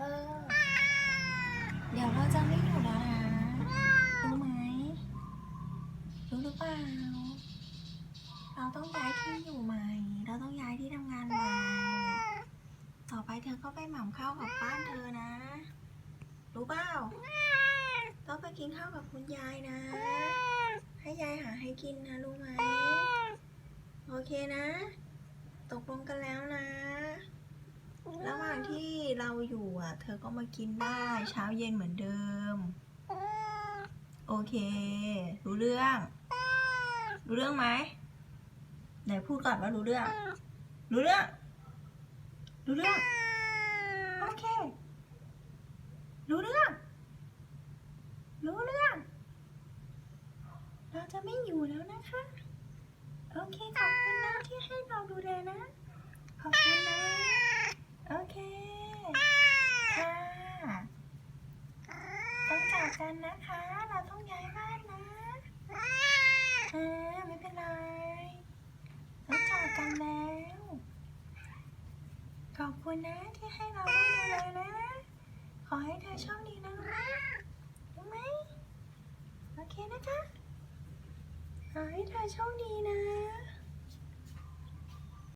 ธอ เดี๋ยวเราจะไม่อยู่แล้วนะ รู้ไหม รู้หรือเปล่า เราต้องย้ายที่อยู่ใหม่ เราต้องย้ายที่ทำงานใหม่ ต่อไปเธอก็ไปหม่ำข้าวกับบ้านเธอนะ รู้เปล่า ต้องไปกินข้าวกับคุณยายนะ ให้ยายหาให้กินนะรู้ไหม โอเคนะ ตกลงกันแล้วนะ ระหว่างที่ เราอยู่อะ เธอก็มากินได้เช้าเย็นเหมือนเดิม โอเค รู้เรื่อง รู้เรื่องไหมไหนพูดก่อนว่ารู้เรื่อง รู้เรื่อง รู้เรื่อง โอเค รู้เรื่อง รู้เรื่อง เราจะไม่อยู่แล้วนะคะ โอเคขอบคุณนะที่ให้เราดูแลนะ ขอบคุณนะ โอเค ค่ะ ต้องจา กกันนะคะ เราต้องย้ายบ้านนะเออไม่เป็นไรต้องจากกันแล้ว ขอบคุณนะที่ให้เราได้ดูแลนะ ขอให้เธอโชคดีนะรู้ไหมรู้ไหมโอเคนะคะขอให้เธอโชคดีนะ